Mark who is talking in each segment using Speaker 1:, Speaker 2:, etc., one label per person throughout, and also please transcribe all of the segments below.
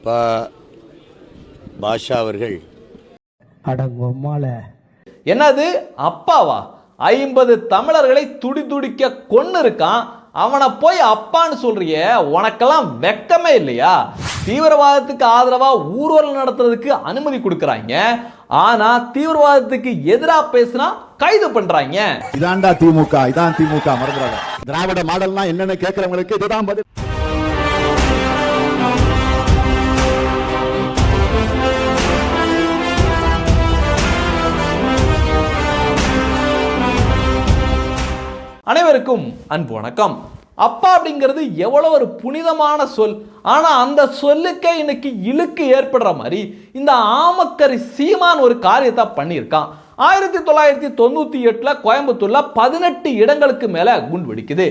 Speaker 1: அப்பா பாஷா அவர்கள்.
Speaker 2: என்னது? அப்பாவா? ஐம்பது தமிழர்களை துடி துடிக்க கொன்னு இருக்கான் அவனை போய் அப்பான்னு சொல்றிய உனக்கெல்லாம் வெக்கமே இல்லையா? தீவிரவாதத்துக்கு ஆதரவா ஊர்வலம் நடத்துறதுக்கு அனுமதி கொடுக்கறாங்க. ஆனா தீவிரவாதத்துக்கு எதிராக பேசினா கைது பண்றாங்க.
Speaker 3: இதான்டா திமுக இதான் திமுக மறந்துடாத. திராவிட மாடல்னா என்னன்னு கேட்கறவங்களுக்கு இதுதான் பதில்.
Speaker 2: அனைவருக்கும் அன்பு வணக்கம். அப்பா அப்படிங்கிறது எவ்வளோ ஒரு புனிதமான சொல். ஆனால் அந்த சொல்லுக்கே இன்னைக்கு இழுக்கு ஏற்படுற மாதிரி இந்த ஆமக்கரி சீமான் ஒரு காரியத்தை பண்ணியிருக்கான். ஆயிரத்தி தொள்ளாயிரத்தி தொண்ணூற்றி எட்டில் கோயம்புத்தூரில் பதினெட்டு இடங்களுக்கு மேலே குண்டு வெடிக்குது.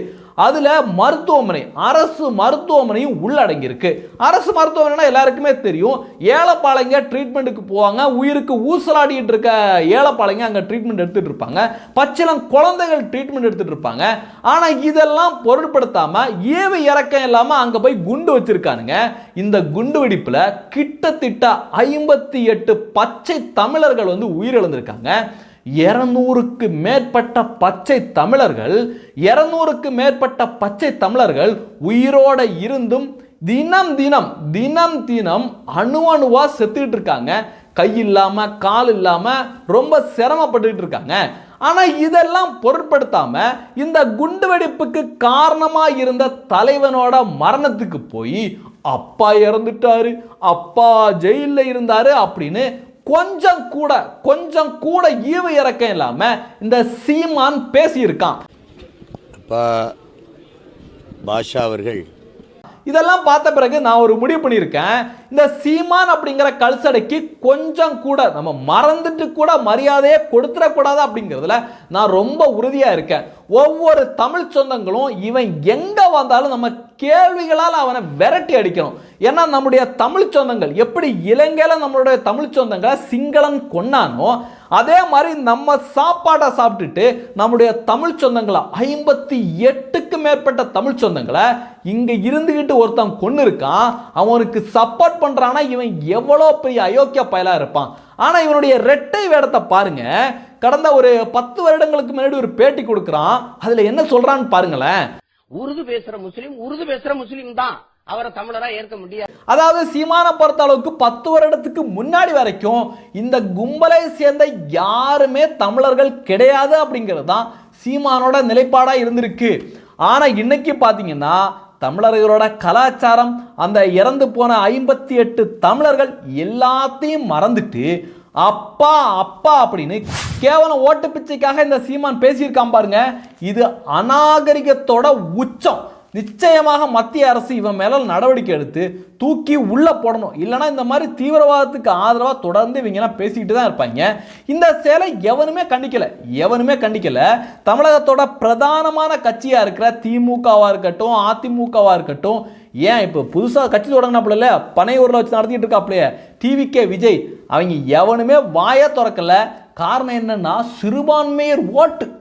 Speaker 2: அதில் மருத்துவமனை அரசு மருத்துவமனையும் உள்ளடங்கியிருக்கு. அரசு மருத்துவமனைனா எல்லாருக்குமே தெரியும். ஏழைப்பாளைங்க ட்ரீட்மெண்ட்டுக்கு போவாங்க. உயிருக்கு ஊசலாடிட்டு இருக்க ஏழைப்பாளைங்க அங்கே ட்ரீட்மெண்ட் எடுத்துகிட்டு இருப்பாங்க. பச்சிளம் குழந்தைகள் ட்ரீட்மெண்ட் எடுத்துட்டு இருப்பாங்க. ஆனால் இதெல்லாம் பொருட்படுத்தாமல் ஏவு இறக்கம் இல்லாமல் அங்கே போய் குண்டு வச்சிருக்கானுங்க. இந்த குண்டு வெடிப்பில் கிட்டத்தட்ட ஐம்பத்தி எட்டு பச்சை தமிழர்கள் வந்து உயிரிழந்திருக்காங்க. இருநூறுக்கு மேற்பட்ட பச்சை தமிழர்கள் இருநூறுக்கு மேற்பட்ட பச்சை தமிழர்கள் உயிரோட இருந்தும் தினம் தினம் தினம் தினம் அணு அணுவா செத்துக்கிட்டு இருக்காங்க. கை இல்லாம கால் இல்லாம ரொம்ப சிரமப்பட்டுக்கிட்டு இருக்காங்க. ஆனா இதெல்லாம் பொருட்படுத்தாம இந்த குண்டுவெடிப்புக்கு காரணமா இருந்த தலைவனோட மரணத்துக்கு போய் அப்பா இறந்துட்டாரு அப்பா ஜெயிலில் இருந்தாரு அப்படின்னு கொஞ்சம் கூட கொஞ்சம் கூட ஈவு இறக்கம் இல்லாம இந்த சீமான் பேசியிருக்கான்.
Speaker 1: அப்பா பாஷா அவர்கள்.
Speaker 2: இதெல்லாம் பார்த்த பிறகு நான் ஒரு முடிவு பண்ணியிருக்கேன். இந்த சீமான் அப்படிங்கிற கல்சடைக்கு கொஞ்சம் கூட நம்ம மறந்துட்டு கூட மரியாதையை கொடுத்துடக்கூடாது அப்படிங்கிறதுல நான் ரொம்ப உறுதியாக இருக்கேன். ஒவ்வொரு தமிழ் சொந்தங்களும் இவன் எங்கே வந்தாலும் நம்ம கேள்விகளால் அவனை விரட்டி அடிக்கணும். ஏன்னா நம்முடைய தமிழ் சொந்தங்கள் எப்படி இலங்கையில் நம்மளுடைய தமிழ் சொந்தங்களை சிங்களன் கொன்னானோ அதே மாதிரி நம்ம சாப்பாடை சாப்பிட்டுட்டு நம்முடைய தமிழ் சொந்தங்களை ஐம்பத்தி எட்டுக்கு மேற்பட்ட தமிழ் சொந்தங்களை இங்கே இருந்துகிட்டு ஒருத்தன் கொண்டு இருக்கான் அவனுக்கு சப்போர்ட் பண்ணுறான்னா இவன் எவ்வளோ பெரிய அயோக்கிய பயலாக இருப்பான். ஆனால் இவனுடைய ரெட்டை வேடத்தை பாருங்கள் கடந்த ஒரு பத்து வருடங்களுக்கு முன்னாடி ஒரு பேட்டி கொடுக்குறான். அதுல என்ன சொல்றான்னு பாருங்களேன்.
Speaker 4: உருது பேசுற முஸ்லீம் உருது பேசுற முஸ்லீம் தான். அவரை தமிழரா ஏற்க முடியாது.
Speaker 2: அதாவது சீமானை பொறுத்த அளவுக்கு பத்து வருடத்துக்கு முன்னாடி வரைக்கும் இந்த கும்பலை சேர்ந்த யாருமே தமிழர்கள் கிடையாது அப்படிங்கிறது தான் சீமானோட நிலைப்பாடா இருந்திருக்கு. ஆனா இன்னைக்கு பாத்தீங்கன்னா தமிழர்களோட கலாச்சாரம் அந்த இறந்து போன ஐம்பத்தி எட்டு தமிழர்கள் எல்லாத்தையும் மறந்துட்டு அப்பா அப்பா அப்படின்னு கேவலம் ஓட்டு பிச்சைக்காக இந்த சீமான் பேசியிருக்கான் பாருங்க. இது அநாகரிகத்தோட உச்சம். நிச்சயமாக மத்திய அரசு இவன் மேலே நடவடிக்கை எடுத்து தூக்கி உள்ள போடணும். இல்லைன்னா இந்த மாதிரி தீவிரவாதத்துக்கு ஆதரவாக தொடர்ந்து இவங்கெல்லாம் பேசிக்கிட்டு தான் இருப்பாங்க. இந்த சேலை எவனுமே கண்டிக்கல. எவனுமே கண்டிக்கல. தமிழகத்தோட பிரதானமான கட்சியாக இருக்கிற திமுகவாக இருக்கட்டும் அதிமுகவாக இருக்கட்டும் ஏன் இப்போ புதுசாக கட்சி தொடங்கினாப்புல பனையூரில் வச்சு நடத்திட்டு இருக்காப்புலையே டிவிகே விஜய். அவங்க எவனுமே வாயை திறக்கல. காரணம் என்னன்னா சிறுபான்மையர் ஓட்டு.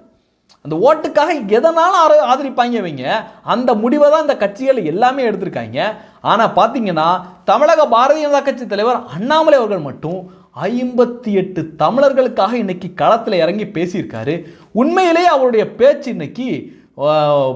Speaker 2: அந்த ஓட்டுக்காக எதனாலும் ஆதரிப்பாங்க இவங்க? அந்த முடிவை தான் இந்த கட்சிகள் எல்லாமே எடுத்திருக்காங்க. ஆனால் பார்த்தீங்கன்னா தமிழக பாரதிய ஜனதா கட்சி தலைவர் அண்ணாமலை அவர்கள் மட்டும் ஐம்பத்தி எட்டு தமிழர்களுக்காக இன்னைக்கு களத்தில் இறங்கி பேசியிருக்காரு. உண்மையிலேயே அவருடைய பேச்சு இன்னைக்கு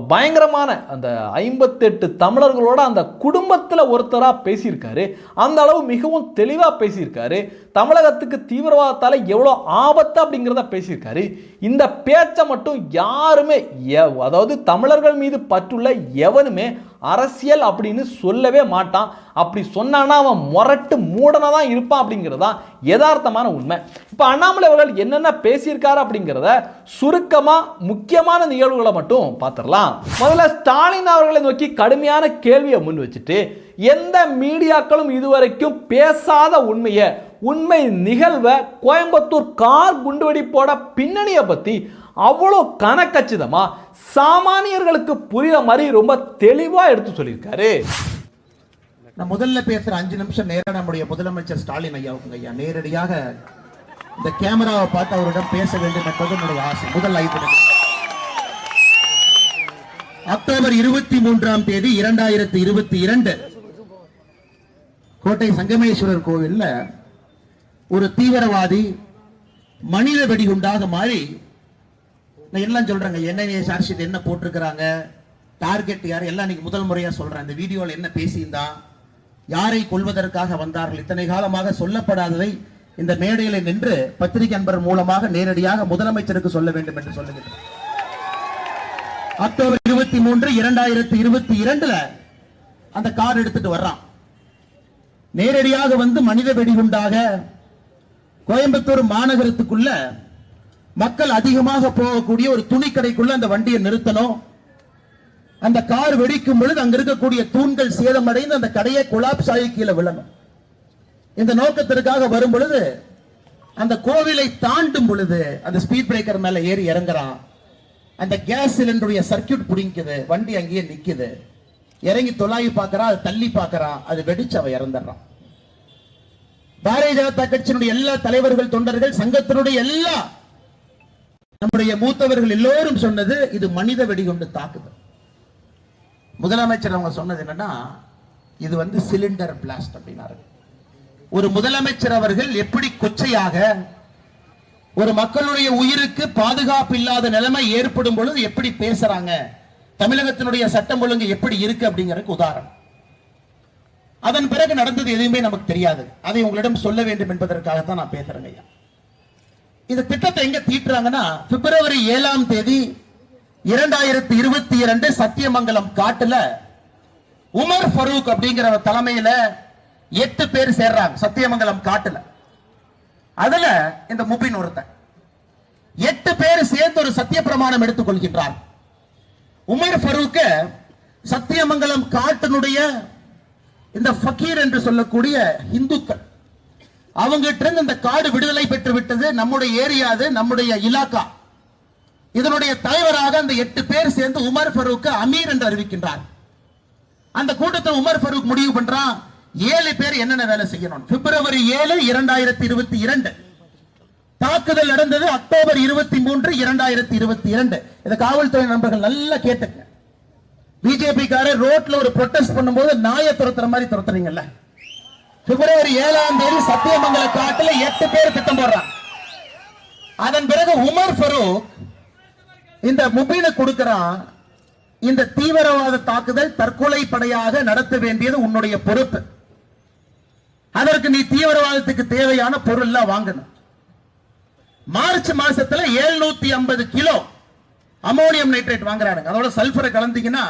Speaker 2: பயங்கரமான அந்த ஐம்பத்தெட்டு தமிழர்களோட அந்த குடும்பத்தில் ஒருத்தராக பேசியிருக்காரு. அந்த அளவு மிகவும் தெளிவாக பேசியிருக்காரு. தமிழகத்துக்கு தீவிரவாதத்தால் எவ்வளோ ஆபத்து அப்படிங்கிறத பேசியிருக்காரு. இந்த பேச்சை மட்டும் யாருமே எ- அதாவது தமிழர்கள் மீது பற்றுள்ள எவனுமே அரசியல் அப்படின்னு சொல்லவே மாட்டான். அப்படி சொன்னானா அவன் முரட்டு மூடனா தான் இருப்பான் அப்படிங்கிறது தான் யதார்த்தமான உண்மை. இப்போ அண்ணாமலை அவர்கள் என்னென்ன பேசியிருக்காரு அப்படிங்கிறத சுருக்கமாக முக்கியமான நிகழ்வுகளை மட்டும் பார்த்துடலாம். முதல்ல ஸ்டாலின் அவர்களை நோக்கி கடுமையான கேள்வியை முன் வச்சுட்டு எந்த மீடியாக்களும் இதுவரைக்கும் பேசாத உண்மையை உண்மை நிகழ்வை கோயம்புத்தூர் கார் குண்டுவெடிப்போட பின்னணியை பற்றி அவ்வளோ கனக்கச்சிதமாக சாமானியர்களுக்கு புரியுற மாதிரி ரொம்ப தெளிவாக எடுத்து சொல்லியிருக்காரு.
Speaker 5: நான் முதல்ல பேசுற அஞ்சு நிமிஷம் நேரா நம்முடைய முதலமைச்சர் ஸ்டாலின் ஐயாவுக்கு ஐயா. நேரடியாக இந்த கேமராவை பார்த்து அவரிடம் பேச வேண்டும் என்பது என்னுடைய ஆசை. முதல் ஐந்து அக்டோபர் இருபத்தி மூன்றாம் தேதி இரண்டாயிரத்தி இருபத்தி இரண்டு கோட்டை சங்கமேஸ்வரர் கோவில்ல ஒரு தீவிரவாதி மனித வெடிகுண்டாக மாறி நான் எல்லாம் சொல்றேங்க என்ன சார்ஜ் ஷீட் என்ன போட்டிருக்கிறாங்க? டார்கெட் யார்? எல்லாம் இன்னைக்கு முதல் முறையா சொல்றேன். இந்த வீடியோல என்ன பேசியிருந்தா? யாரை கொல்வதற்காக வந்தார்கள்? இத்தனை காலமாக சொல்லப்படாததை இந்த மேடையில நின்று பத்திரிகை அன்பர் மூலமாக நேரடியாக முதலமைச்சருக்கு சொல்ல வேண்டும் என்று சொல்லுகிறேன் அக்டோபர் இருபத்தி மூன்று இரண்டாயிரத்தி இருபத்தி இரண்டுல அந்த கார் எடுத்துட்டு வர்றான். நேரடியாக வந்து மனித வெடிகுண்டாக கோயம்புத்தூர் மாநகரத்துக்குள்ள மக்கள் அதிகமாக போகக்கூடிய ஒரு துணிக்கடைக்குள்ள அந்த வண்டியை நிறுத்தணும். அந்த கார் வெடிக்கும் பொழுது அங்க இருக்கக்கூடிய தூண்கள் சேதமடைந்து அந்த கடையை குலாப்ஸ் ஆகி கீழே விழணும். இந்த நோக்கத்திற்காக வரும் பொழுது அந்த கோவிலை தாண்டும் பொழுது அந்த ஸ்பீட் பிரேக்கர் மேல ஏறி இறங்குறான். அந்த கேஸ் சிலிண்டருடைய சர்க்கியூட் பிடிக்குது வண்டி அங்கேயே நிக்குது. இறங்கி தொலாவி பார்க்கறான் அது தள்ளி பார்க்கறான் அது வெடிச்சு அவன் இறந்துடுறான். பாரதிய ஜனதா கட்சியினுடைய எல்லா தலைவர்கள் தொண்டர்கள் சங்கத்தினுடைய எல்லா நம்முடைய மூத்தவர்கள் எல்லோரும் சொன்னது இது மனித வெடிகுண்டு தாக்குதல். முதலமைச்சர் அவங்க சொன்னது என்னன்னா இது வந்து சிலிண்டர் பிளாஸ்ட் அப்படின்னாரு ஒரு முதலமைச்சர் அவர்கள் எப்படி கொச்சையாக ஒரு மக்களுடைய உயிருக்கு பாதுகாப்பு இல்லாத நிலைமை ஏற்படும் பொழுது எப்படி பேசுறாங்க? தமிழகத்தினுடைய சட்டம் ஒழுங்கு எப்படி இருக்கு அப்படிங்கறதுக்கு உதாரணம். அதன் பிறகு நடந்தது எதுவுமே நமக்கு தெரியாது. அதை உங்களிடம் சொல்ல வேண்டும் என்பதற்காகத்தான் நான் பேசுறேங்க ஐயா. இந்த திட்டத்தை எங்க தீட்டுறாங்கன்னா பிப்ரவரி ஏழாம் தேதி இரண்டாயிரத்தி இருபத்தி இரண்டு சத்தியமங்கலம் காட்டுல உமர் ஃபரூக் அப்படிங்கிற தலைமையில எட்டு பேர் சேர்றாங்க சத்தியமங்கலம் காட்டுல. அதுல இந்த முபின் ஒருத்தன். எட்டு பேர் சேர்ந்து ஒரு சத்திய பிரமாணம் எடுத்துக் கொள்கின்றார் உமர் ஃபரூக்க சத்தியமங்கலம் காட்டினுடைய இந்த ஃபக்கீர் என்று சொல்லக்கூடிய இந்துக்கள். அவங்கிட்ட இருந்து இந்த காடு விடுதலை பெற்று விட்டது நம்முடைய ஏரியா அது நம்முடைய இலாக்கா. இதனுடைய தலைவராக அந்த எட்டு பேர் சேர்ந்து உமர் ஃபரூக் அமீர் என்று அறிவிக்கின்றார். அந்த கூட்டத்தில் உமர் ஃபரூக் முடிவு பண்றான் ஏழு பேர் என்னென்ன வேலை செய்யணும்? பிப்ரவரி ஏழு இரண்டாயிரத்தி இருபத்தி இரண்டு தாக்குதல் நடந்தது அக்டோபர் இருபத்தி மூன்று இரண்டாயிரத்தி இருபத்தி இரண்டு இந்த காவல்துறை நண்பர்கள் நல்லா கேட்டுங்க பிஜேபி காரர் ரோட்ல ஒரு ப்ரொட்டஸ்ட் பண்ணும்போது நாயை துரத்துற மாதிரி துரத்துறீங்கல்ல. பிப்ரவரி ஏழாம் தேதி சத்தியமங்கல காட்டுல எட்டு பேர் திட்டம் போடுறான் அதன் பிறகு உமர் ஃபரூக் இந்த முபீனை கொடுக்கிறான். இந்த தீவிரவாத தாக்குதல் தற்கொலை படையாக நடத்த வேண்டியது உன்னுடைய பொறுப்பு. அதற்கு நீ தீவிரவாதத்துக்கு தேவையான பொருள் எல்லாம் வாங்கணும். மார்ச் மாசத்துல 750 ஐம்பது கிலோ அமோனியம் நைட்ரேட் வாங்குறானுங்க. அதோட சல்பரை கலந்தீங்கன்னா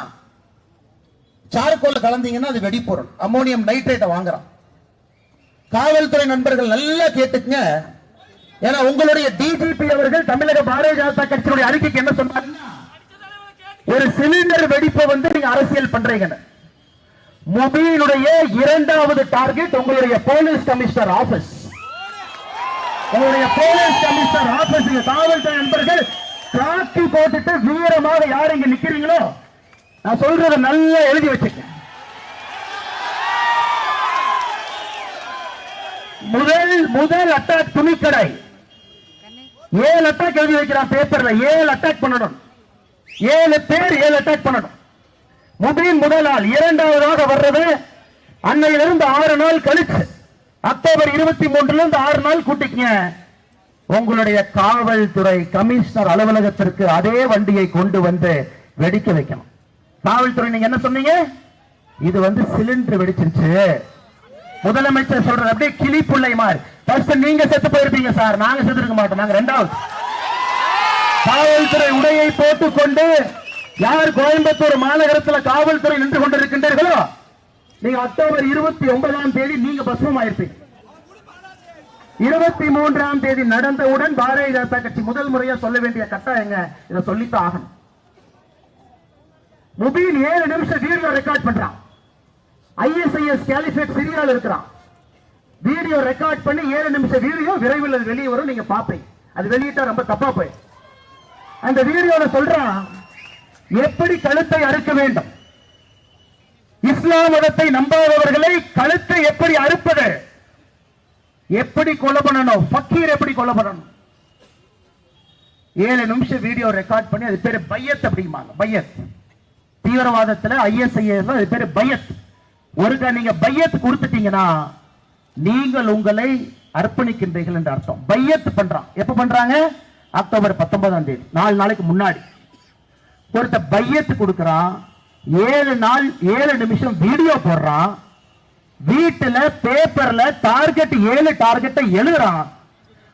Speaker 5: சார்கோல கலந்தீங்கன்னா அது வெடிப்பொருள். அமோனியம் நைட்ரேட்டை வாங்குறான். காவல்துறை நண்பர்கள் நல்லா கேட்டுக்குங்க. ஏன்னா உங்களுடைய டிஜிபி அவர்கள் தமிழக பாரதிய ஜனதா கட்சியினுடைய அறிக்கைக்கு என்ன சொன்னாருன்னா ஒரு சிலிண்டர் வெடிப்பை வந்து நீங்க அரசியல் பண்றீங்க. முபீனுடைய இரண்டாவது டார்கெட் உங்களுடைய போலீஸ் கமிஷனர் ஆபீஸ். உங்களுடைய போலீஸ் கமிஷனர் ஆபீஸ் காவல்துறை நண்பர்கள் காக்கி போட்டுட்டு வீரமாக யார் இங்க நிக்கிறீங்களோ நான் சொல்றத நல்லா எழுதி வச்சிருக்கேன் முதல் முதல் அட்டாக் துணிக்கடை. ஏழு அட்டாக் எழுதி வைக்கிறான் பேப்பர்ல ஏழு அட்டாக் பண்ணணும். ஏழு பேர் ஏழு அட்டாக் பண்ணணும். முபின் முதல் நாள் இரண்டாவதாக வர்றது அன்னையிலிருந்து ஆறு நாள் கழிச்சு அக்டோபர் இருபத்தி மூன்றுல இருந்து ஆறு நாள் கூட்டிக்கங்க. உங்களுடைய காவல்துறை கமிஷனர் அலுவலகத்திற்கு அதே வண்டியை கொண்டு வந்து வெடிக்க வைக்கணும். காவல்துறை நீங்க என்ன சொன்னீங்க? இது வந்து சிலிண்டர் வெடிச்சிருச்சு. முதலமைச்சர் சொல்றது அப்படியே கிளி பிள்ளை மாதிரி. ஃபர்ஸ்ட் நீங்க செத்து போயிருப்பீங்க சார். நாங்க செத்து இருக்க மாட்டோம். நாங்க ரெண்டாவது. காவல்துறை உடையை போட்டுக்கொண்டு யார் கோயம்புத்தூர் மாநகரத்தில் காவல்துறை நின்று கொண்டிருக்கின்றீர்களோ நீங்க அக்டோபர் இருபத்தி ஒன்பதாம் தேதி நீங்க பஸ்வம் ஆயிருப்பீங்க இருபத்தி மூன்றாம் தேதி நடந்தவுடன் பாரதிய ஜனதா கட்சி முதல் முறையா சொல்ல வேண்டிய கட்டாயங்க இதை சொல்லித்தான் ஆகணும். முபீன் ஏழு நிமிஷம் வீடியோ ரெக்கார்ட் பண்றான். ஐஎஸ்ஐஎஸ் கேலிஃபேட் சிரியால இருக்கிறான். வீடியோ ரெக்கார்ட் பண்ணி ஏழு நிமிஷம் வீடியோ விரைவில் அது வெளியே வரும் நீங்க பாப்பீங்க அது வெளியிட்டா ரொம்ப தப்பா போய் அந்த வீடியோல சொல்றான் எப்படி கழுத்தை அறுக்க வேண்டும்? இஸ்லாம் மதத்தை நம்பாதவர்களை கழுத்தை எப்படி அறுப்பது? எப்படி கொலை பண்ணணும்? பக்கீர் எப்படி கொலை பண்ணணும்? ஏழு நிமிஷம் வீடியோ ரெக்கார்ட் பண்ணி அது பேரு பையத் அப்படிம்பாங்க. பையத். தீவிரவாதத்துல ஐஎஸ்ஐ அது பேரு பையத். ஒருக்கா நீங்க பையத்து கொடுத்துட்டீங்கன்னா நீங்கள் உங்களை அர்ப்பணிக்கின்றீர்கள் என்று அர்த்தம். பையத்து பண்றான். எப்ப பண்றாங்க? அக்டோபர் பத்தொன்பதாம் தேதி. நாலு நாளைக்கு முன்னாடி. ஒருத்த பையத்து கொடுக்கறான். ஏழு நாள் ஏழு நிமிஷம் வீடியோ போடுறான். வீட்டுல பேப்பர்ல டார்கெட் ஏழு டார்கெட்டை எழுதுறான்.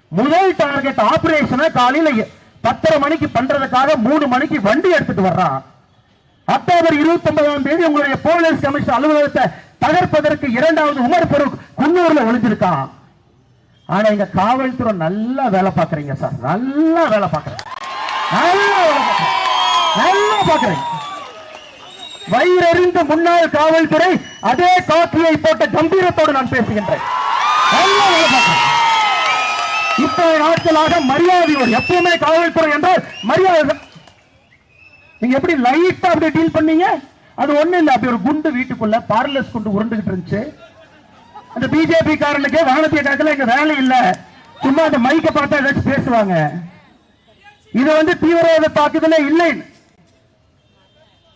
Speaker 5: முதல் டார்கெட் ஆபரேஷனை காலையில எ- பத்தரை மணிக்கு பண்றதுக்காக மூணு மணிக்கு வண்டி எடுத்துட்டு வர்றான். அக்டோபர் இருபத்தி ஒன்பதாம் தேதி உங்களுடைய போலீஸ் கமிஷன் அலுவலகத்தை தகர்ப்பதற்கு இரண்டாவது உமர் பொருள் குன்னூர்ல ஒளிஞ்சிருக்கான் ஆனா இங்க காவல்துறை நல்லா வேலை பாக்குறீங்க சார். நல்லா வேலை பார்க்கறேன் நல்லா வேலை வயிறறிந்த முன்னாள் காவல்துறை அதே காக்கியை போட்ட கம்பீரத்தோடு நான் பேசுகின்றேன். நல்லா வேலை இத்தனை நாட்களாக மரியாதையோடு எப்பவுமே காவல்துறை என்றால் மரியாதை நீங்க எப்படி லைட்டா அப்படி டீல் பண்ணீங்க? அது ஒண்ணு இல்ல. அப்படி ஒரு குண்டு வீட்டுக்குள்ள பார்லஸ் குண்டு உருண்டுகிட்டு இருந்துச்சு. அந்த பிஜேபி காரனுக்கு வானத்திய காலத்துல எங்க வேலை இல்ல. சும்மா அந்த மைக்க பார்த்தா ஏதாச்சும் பேசுவாங்க. இது வந்து தீவிரவாத தாக்குதலே இல்லை.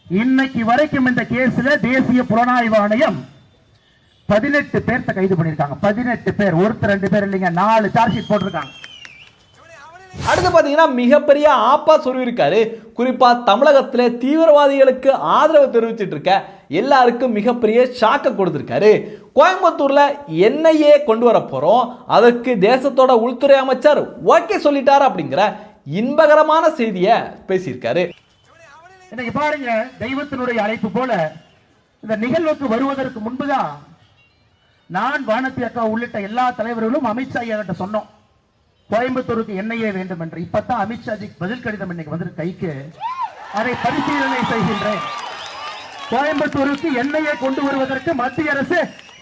Speaker 5: இன்னைக்கு வரைக்கும் இந்த கேஸ்ல தேசிய புலனாய்வு ஆணையம் பதினெட்டு பேர்த்த கைது பண்ணிருக்காங்க பதினெட்டு பேர். ஒருத்தர் ரெண்டு பேர் இல்லைங்க. நாலு சார்ஜ் ஷீட் போட்டிருக்காங்க.
Speaker 2: அடுத்து பார்த்தீங்கன்னா மிகப்பெரிய ஆப்பா சொல்லியிருக்காரு குறிப்பாக தமிழகத்தில் தீவிரவாதிகளுக்கு ஆதரவு தெரிவிச்சிட்டு இருக்க எல்லாருக்கும் மிகப்பெரிய ஷாக்கை கொடுத்துருக்காரு. கோயம்புத்தூரில் என்ஐஏ கொண்டு வர போகிறோம் அதற்கு தேசத்தோட உள்துறை அமைச்சர் ஓகே சொல்லிட்டார் அப்படிங்கிற இன்பகரமான செய்தியை பேசியிருக்காரு.
Speaker 5: இன்னைக்கு பாருங்க தெய்வத்தினுடைய அழைப்பு போல இந்த நிகழ்வுக்கு வருவதற்கு முன்புதான் நான் வானத்தி அக்கா உள்ளிட்ட எல்லா தலைவர்களும் அமித்ஷா ஐயா கிட்ட சொன்னோம். கோயம்புத்தூருக்கு என்ஐஏ வேண்டும் என்று இப்பதான் அமித்ஷாஜி பதில் கடிதம் இன்னைக்கு வந்து கைக்கு. அதை பரிசீலனை செய்கின்றேன். கோயம்புத்தூருக்கு என்ஐஏ கொண்டு வருவதற்கு மத்திய அரசு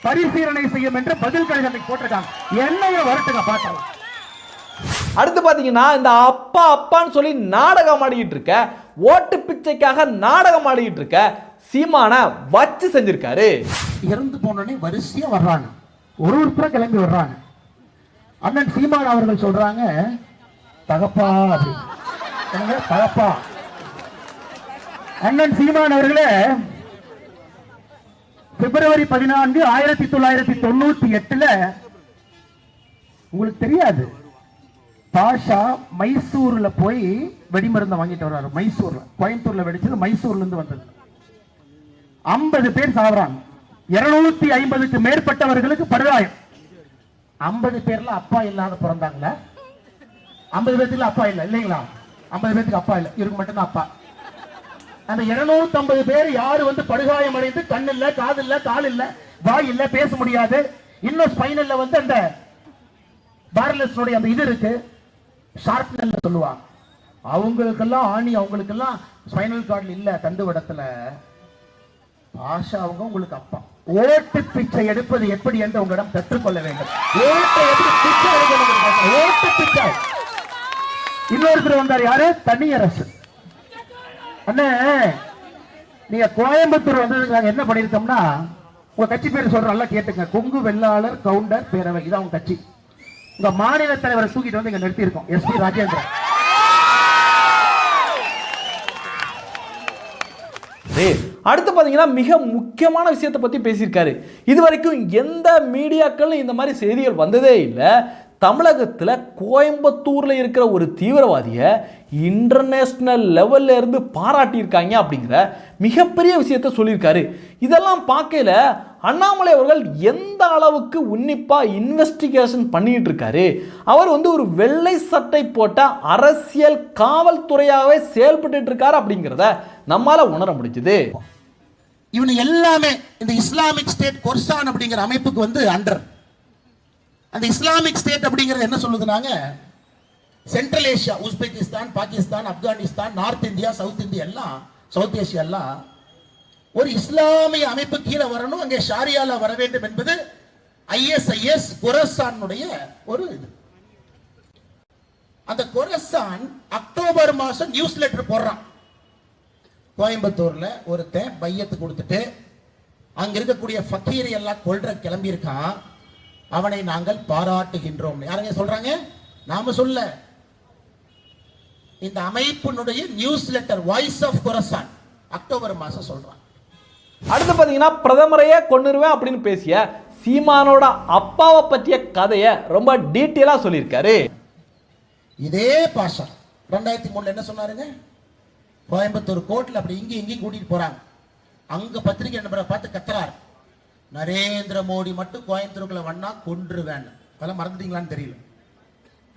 Speaker 5: பரிசீலனை செய்யும் என்று பதில் கடிதம் போட்டிருக்காங்க. என்ஐஏ வரட்டுங்க பார்க்கலாம்.
Speaker 2: அடுத்து பார்த்தீங்கன்னா இந்த அப்பா அப்பான்னு சொல்லி நாடகம் ஆடிக்கிட்டு இருக்க ஓட்டு பிச்சைக்காக நாடகம் ஆடிக்கிட்டு இருக்க சீமான வச்சு செஞ்சிருக்காரு.
Speaker 5: இறந்து போனோடனே வரிசையா வர்றாங்க. ஒரு ஒருத்தரா கிளம்பி வர்றாங்க. அண்ணன் சீமான் அவர்கள் சொல்றாங்க தகப்பா அப்படி. தகப்பா. அண்ணன் சீமான் அவர்களே பிப்ரவரி பதினான்கு ஆயிரத்தி தொள்ளாயிரத்தி தொண்ணூத்தி எட்டுல உங்களுக்கு தெரியாது பாஷா மைசூர்ல போய் வெடிமருந்தை வாங்கிட்டு வர்றாரு மைசூர்ல. கோயம்புத்தூர்ல வெடிச்சது மைசூர்ல இருந்து வந்தது. ஐம்பது பேர் சாவறாங்க. இருநூத்தி ஐம்பதுக்கு மேற்பட்டவர்களுக்கு படுகாயம். ஐம்பது பேர்ல அப்பா இல்லாத பிறந்தாங்களா ஐம்பது பேர்த்துல அப்பா இல்ல இல்லைங்களா? ஐம்பது பேர்த்துக்கு அப்பா இல்ல இவருக்கு மட்டும்தான் அப்பா. அந்த 250 பேர் யாரு வந்து படுகாயம் அடைந்து கண் இல்ல காது இல்ல கால் இல்ல வாய் இல்ல பேச முடியாது. இன்னும் ஸ்பைனல்ல வந்து அந்த பார்லஸ்னுடைய அந்த இது இருக்கு. ஷார்ப்னல் சொல்லுவாங்க. அவங்களுக்கெல்லாம் ஆணி அவங்களுக்கெல்லாம் ஸ்பைனல் கார்டு இல்ல தண்டுவடத்துல. ஆஷாவுங்க அவங்க உங்களுக்கு அப்பா. ஓட்டு பிச்சை எடுப்பது எப்படி என்று உங்களிடம் கற்றுக்கொள்ள வேண்டும். ஓட்டு எப்படி பிச்சை எடுக்கணும் ஓட்டு பிச்சை. இன்னொருத்தர் வந்தார். யாரு? தனியரசு. அண்ணே நீங்க கோயம்புத்தூர் வந்ததுக்கு நாங்க என்ன பண்ணிருக்கோம்னா உங்க கட்சி பேர் சொல்றோம் நல்லா கேட்டுங்க கொங்கு வெள்ளாளர் கவுண்டர் பேரவை. இதான் உங்க கட்சி. உங்க மாநில தலைவரை தூக்கிட்டு வந்து இங்க நிறுத்தி இருக்கோம் எஸ் பி ராஜேந்திரன்.
Speaker 2: சரி, அடுத்து பார்த்தீங்கன்னா மிக முக்கியமான விஷயத்தை பற்றி பேசியிருக்காரு. இது வரைக்கும் எந்த மீடியாக்களும் இந்த மாதிரி செய்திகள் வந்ததே இல்லை. தமிழகத்தில் கோயம்புத்தூரில் இருக்கிற ஒரு தீவிரவாதியை இன்டர்நேஷ்னல் லெவல்ல இருந்து பாராட்டியிருக்காங்க அப்படிங்கிற மிகப்பெரிய விஷயத்த சொல்லியிருக்காரு. இதெல்லாம் பார்க்கையில அண்ணாமலை அவர்கள் எந்த அளவுக்கு உன்னிப்பாக இன்வெஸ்டிகேஷன் பண்ணிட்டு இருக்காரு அவர் வந்து ஒரு வெள்ளை சட்டை போட்ட அரசியல் காவல்துறையாகவே செயல்பட்டு இருக்காரு அப்படிங்கிறத நம்மால உணர முடிஞ்சுது.
Speaker 5: இவனு எல்லாமே இந்த இஸ்லாமிக் ஸ்டேட் கொர்சான் அப்படிங்கிற அமைப்புக்கு வந்து அண்டர் அந்த இஸ்லாமிக் ஸ்டேட் அப்படிங்கிறது என்ன சொல்லுதுனாங்க? Central Asia Uzbekistan Pakistan Afghanistan north India south India எல்லாம் சவுத் ஏஷியா எல்லாம் ஒரு இஸ்லாமிய அமைப்பு கீழே வரணும் அங்கே ஷாரியால வர வேண்டும் என்பது ஐஎஸ்ஐஎஸ் குரசானுடைய ஒரு இது. அந்த குரசான் அக்டோபர் மாசம் நியூஸ் லெட்டர் போடுறான். கோயம்புத்தூர்ல ஒருத்தன் பையத்து கொடுத்துட்டு அங்க இருக்கக்கூடிய ஃபக்கீரை எல்லாம் கொல்ற கிளம்பி இருக்கான் அவனை நாங்கள் பாராட்டுகின்றோம். யாருங்க சொல்றாங்க? நாம சொல்ல. இந்த அமைப்பினுடைய newsletter voice of Khorasan October மாசம் சொல்றான்.
Speaker 2: அடுத்து பார்த்தீங்கன்னா பிரதமரையே கொண்டுருவேன் அப்படின்னு பேசிய சீமானோட அப்பாவை பற்றிய கதையை ரொம்ப டீட்டெயிலாக சொல்லியிருக்காரு.
Speaker 5: இதே பாஷா. ரெண்டாயிரத்தி மூணுல என்ன சொன்னாருங்க? கோயம்புத்தூர் கோர்ட்டில் அப்படி இங்கே இங்கேயும் கூட்டிட்டு போறாங்க. அங்க பத்திரிகை நண்பரை பார்த்து கத்துறாரு. நரேந்திர மோடி மட்டும் கோயம்புத்தூருக்குள்ள வண்ணா கொன்றுவேன். அதெல்லாம் மறந்துட்டீங்களான்னு தெரியல.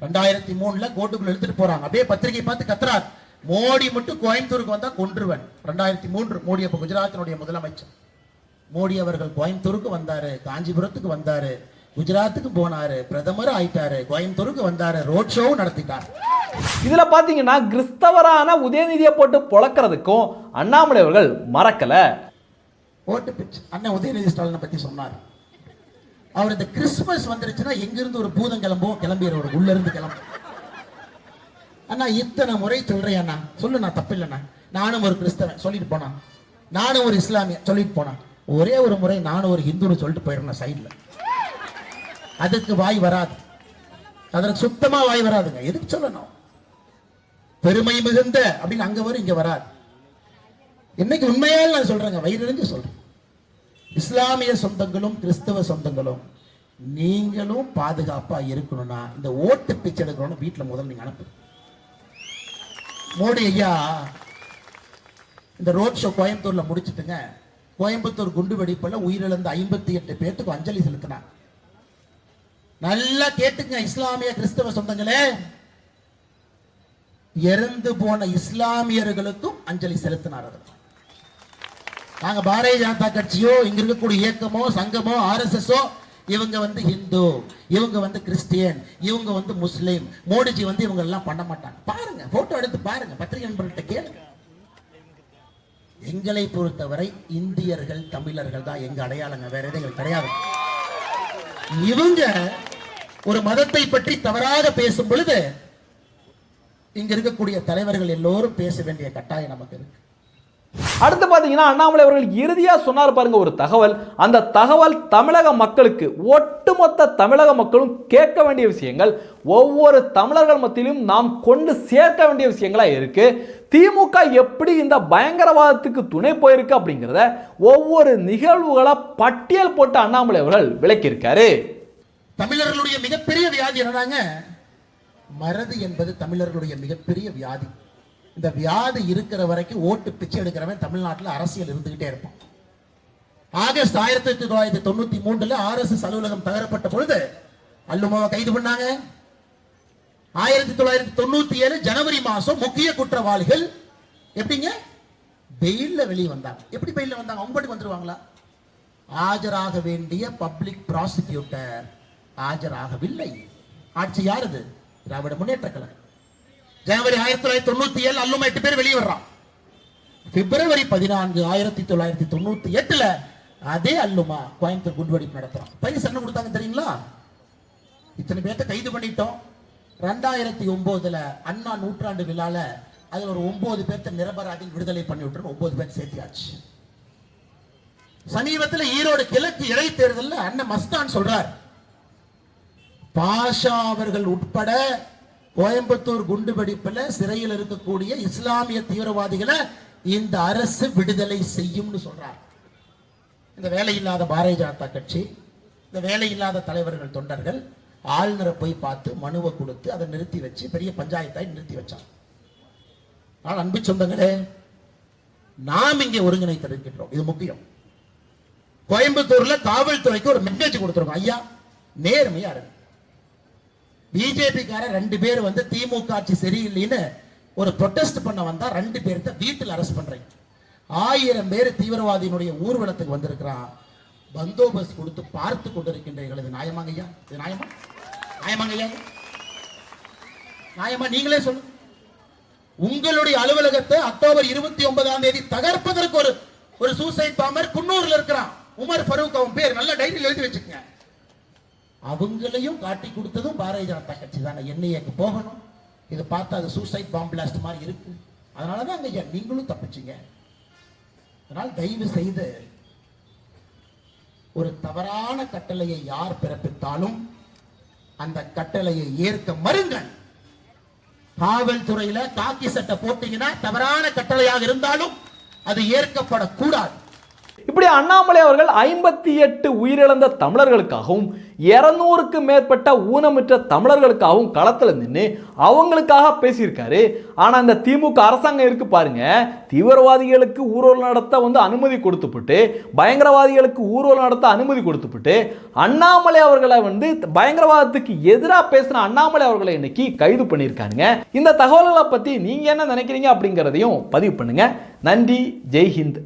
Speaker 5: ரெண்டாயிரத்தி மூணுல கோட்டுக்குள்ள எடுத்துட்டு போறாங்க. அப்படியே பத்திரிகை பார்த்து கத்துறாரு. மோடி மட்டும் கோயம்புத்தூருக்கு வந்தா கொன்றுவேன். ரெண்டாயிரத்தி மூன்று மோடி அப்ப குஜராத்தினுடைய முதலமைச்சர். மோடி அவர்கள் கோயம்புத்தூருக்கு வந்தாரு காஞ்சிபுரத்துக்கு வந்தாரு குஜராத்துக்கு போனாரு பிரதமர் ஆயிட்டாரு கோயம்புத்தூருக்கு வந்தாரு ரோட் ஷோவும் நடத்திட்டார்.
Speaker 2: இதில் பார்த்தீங்கன்னா கிறிஸ்தவரான உதயநிதியை போட்டு பொழக்கிறதுக்கும் அண்ணாமலை அவர்கள் மறக்கலை.
Speaker 5: ஓட்டு பிச்சு. அண்ணன் உதயநிதி ஸ்டாலினை பத்தி சொன்னார். அவர் இந்த கிறிஸ்துமஸ் வந்துருச்சுன்னா எங்கிருந்து ஒரு பூதம் கிளம்பும்? கிளம்பிடுவார். உள்ள இருந்து கிளம்பும் அண்ணா இத்தனை முறை சொல்றேன் அண்ணா. சொல்லு நான் தப்பு இல்லைண்ணா நானும் ஒரு கிறிஸ்தவன் சொல்லிட்டு போனான் நானும் ஒரு இஸ்லாமிய சொல்லிட்டு போனான் ஒரே ஒரு முறை நானும் ஒரு ஹிந்துன்னு சொல்லிட்டு போயிடுறேன் சைடுல. அதுக்கு வாய் வராது. அதற்கு சுத்தமா வாய் வராதுங்க. எதுக்கு சொல்லணும்? பெருமை மிகுந்த அப்படின்னு அங்க வரும் இங்க வராது. இன்னைக்கு உண்மையால் நான் சொல்றேங்க வயிறிழந்து சொல்றேன். இஸ்லாமிய சொந்தங்களும் கிறிஸ்தவ சொந்தங்களும் நீங்களும் பாதுகாப்பா இருக்கணும்னா இந்த ஓட்டு பிச்சை எடுக்கணும்னு வீட்டுல முதல்ல நீங்க அனுப்பு மோடி ஐயா இந்த ரோட் ஷோ கோயம்புத்தூர்ல முடிச்சிட்டுங்க. கோயம்புத்தூர் குண்டு வெடிப்புல உயிரிழந்த ஐம்பத்தி எட்டு பேர்த்துக்கு அஞ்சலி செலுத்தினார். நல்லா கேட்டுங்க இஸ்லாமிய கிறிஸ்தவ சொந்தங்களே. இறந்து போன இஸ்லாமியர்களுக்கும் அஞ்சலி செலுத்தினார் நாங்க பாரதிய ஜனதா கட்சியோ இங்க இருக்கக்கூடிய இயக்கமோ சங்கமோ ஆர்எஸ்எஸ்ஓ இவங்க வந்து ஹிந்து இவங்க வந்து கிறிஸ்டியன் இவங்க வந்து முஸ்லீம் மோடிஜி வந்து இவங்க எல்லாம் பண்ண மாட்டாங்க. பாருங்க போட்டோ எடுத்து பாருங்க பத்திரிகை நண்பர்கிட்ட கேளுங்க. எங்களை பொறுத்தவரை இந்தியர்கள் தமிழர்கள் தான் எங்க அடையாளங்க வேற எதுவும் எங்களுக்கு கிடையாது. இவங்க ஒரு மதத்தை பற்றி தவறாக பேசும் பொழுது இங்க இருக்கக்கூடிய தலைவர்கள் எல்லோரும் பேச வேண்டிய கட்டாயம் நமக்கு இருக்கு.
Speaker 2: அடுத்து பார்த்தீங்கன்னா அண்ணாமலை அவர்கள் இறுதியாக சொன்னார் பாருங்க ஒரு தகவல். அந்த தகவல் தமிழக மக்களுக்கு ஒட்டுமொத்த தமிழக மக்களும் கேட்க வேண்டிய விஷயங்கள் ஒவ்வொரு தமிழர்கள் மத்தியிலும் நாம் கொண்டு சேர்க்க வேண்டிய விஷயங்களா இருக்கு. திமுக எப்படி இந்த பயங்கரவாதத்துக்கு துணை போயிருக்கு அப்படிங்கிறத ஒவ்வொரு நிகழ்வுகளாக பட்டியல் போட்டு அண்ணாமலை அவர்கள் விளக்கியிருக்காரு.
Speaker 5: தமிழர்களுடைய மிகப்பெரிய வியாதி என்னடாங்க? மறதி என்பது தமிழர்களுடைய மிகப்பெரிய வியாதி. இந்த வியாதி இருக்கிற வரைக்கும் ஓட்டு பிச்சை எடுக்கிறவன் தமிழ்நாட்டில் அரசியல் இருந்துகிட்டே இருப்பான். ஆகஸ்ட் ஆயிரத்தி தொள்ளாயிரத்தி தொண்ணூத்தி மூன்றுல ஆர்எஸ்எஸ் அலுவலகம் தகரப்பட்ட பொழுது அல்லுமாவை கைது பண்ணாங்க. ஆயிரத்தி தொள்ளாயிரத்தி தொண்ணூத்தி ஏழு ஜனவரி மாசம் முக்கிய குற்றவாளிகள் எப்படிங்க? பெயில்ல வெளியே வந்தாங்க. எப்படி பெயில்ல வந்தாங்க? அவங்க பாட்டுக்கு வந்துருவாங்களா? ஆஜராக வேண்டிய பப்ளிக் ப்ராசிக்யூட்டர் ஆஜராகவில்லை. ஆட்சி யாருது திராவிட முன்னேற்ற கழகம். ஜனவரி ஆயிரத்தி தொள்ளாயிரத்தி தொண்ணூத்தி ஏழு அல்லுமா எட்டு பேர் வெளியே வர்றான். பிப்ரவரி பதினான்கு ஆயிரத்தி தொள்ளாயிரத்தி தொண்ணூத்தி எட்டுல அதே அல்லுமா கோயம்புத்தூர் குண்டுவெடிப்பு நடத்துறான். பரிசு என்ன கொடுத்தாங்க தெரியுங்களா? இத்தனை பேர்த்த கைது பண்ணிட்டோம். ரெண்டாயிரத்தி ஒன்பதுல அண்ணா நூற்றாண்டு விழால அதுல ஒரு ஒன்பது பேர்த்த நிரபராதி விடுதலை பண்ணி விட்டுரு ஒன்பது பேர் சேர்த்தியாச்சு சமீபத்தில் ஈரோடு கிழக்கு இடைத்தேர்தல்ல அண்ணன் மஸ்தான் சொல்றார் பாஷா அவர்கள் உட்பட கோயம்புத்தூர் குண்டு வெடிப்பில் சிறையில் இருக்கக்கூடிய இஸ்லாமிய தீவிரவாதிகளை இந்த அரசு விடுதலை செய்யும்னு சொல்றார். இந்த வேலையில்லாத பாரதிய ஜனதா கட்சி இந்த வேலையில்லாத தலைவர்கள் தொண்டர்கள் ஆளுநரை போய் பார்த்து மனுவை கொடுத்து அதை நிறுத்தி வச்சு பெரிய பஞ்சாயத்தாய் நிறுத்தி வச்சாங்க. ஆனால் அன்பு சொந்தங்களே நாம் இங்கே ஒருங்கிணைத்திருக்கின்றோம் இது முக்கியம். கோயம்புத்தூர்ல காவல்துறைக்கு ஒரு மெசேஜ் கொடுத்துருக்கோம். ஐயா நேர்மையா இருக்கு பிஜேபிக்கார ரெண்டு பேர் வந்து திமுக ஆட்சி சரியில்லைன்னு ஒரு ப்ரொட்டஸ்ட் பண்ண வந்தா ரெண்டு பேர்த்த வீட்டில் அரெஸ்ட் பண்றீங்க. ஆயிரம் பேர் தீவிரவாதியினுடைய ஊர்வலத்துக்கு வந்திருக்கிறான். பந்தோபஸ்த் கொடுத்து பார்த்து கொண்டிருக்கின்றீர்கள். இது நியாயமாங்க ஐயா? இது நியாயமா? நியாயமாங்க ஐயா? நியாயமா? நீங்களே சொல்லுங்க உங்களுடைய அலுவலகத்தை அக்டோபர் இருபத்தி ஒன்பதாம் தேதி தகர்ப்பதற்கு ஒரு ஒரு சூசைட் பாமர் குன்னூர்ல இருக்கிறான். உமர் ஃபரூக் அவன் பேர். நல்ல டைரியில் எழுதி வச்சுக்கங்க. அவங்களையும் காட்டி கொடுத்ததும் பாரதிய ஜனதா கட்சி தானே. என்ஐஏக்கு போகணும். இது பார்த்தா அது சூசைட் பாம் பிளாஸ்ட் மாதிரி இருக்கு. அதனாலதான் தான் ஐயா நீங்களும் தப்பிச்சீங்க? அதனால் தயவு செய்து ஒரு தவறான கட்டளையை யார் பிறப்பித்தாலும் அந்த கட்டளையை ஏற்க மறுங்கள். காவல்துறையில காக்கி சட்டை போட்டீங்கன்னா தவறான கட்டளையாக இருந்தாலும் அது ஏற்கப்படக்கூடாது.
Speaker 2: இப்படி அண்ணாமலை அவர்கள் ஐம்பத்தி எட்டு உயிரிழந்த தமிழர்களுக்காகவும் இரநூறுக்கு மேற்பட்ட ஊனமுற்ற தமிழர்களுக்காகவும் களத்தில் நின்று அவங்களுக்காக பேசியிருக்காரு. ஆனால் இந்த திமுக அரசாங்கம் இருக்கு பாருங்க. தீவிரவாதிகளுக்கு ஊர்வலம் நடத்த வந்து அனுமதி கொடுத்துப்புட்டு பயங்கரவாதிகளுக்கு ஊர்வலம் நடத்த அனுமதி கொடுத்துப்புட்டு அண்ணாமலை அவர்களை வந்து பயங்கரவாதத்துக்கு எதிராக பேசின அண்ணாமலை அவர்களை இன்னைக்கு கைது பண்ணியிருக்காங்க இந்த தகவல்களை பற்றி நீங்கள் என்ன நினைக்கிறீங்க அப்படிங்கிறதையும் பதிவு பண்ணுங்க. நன்றி. ஜெய்ஹிந்த்.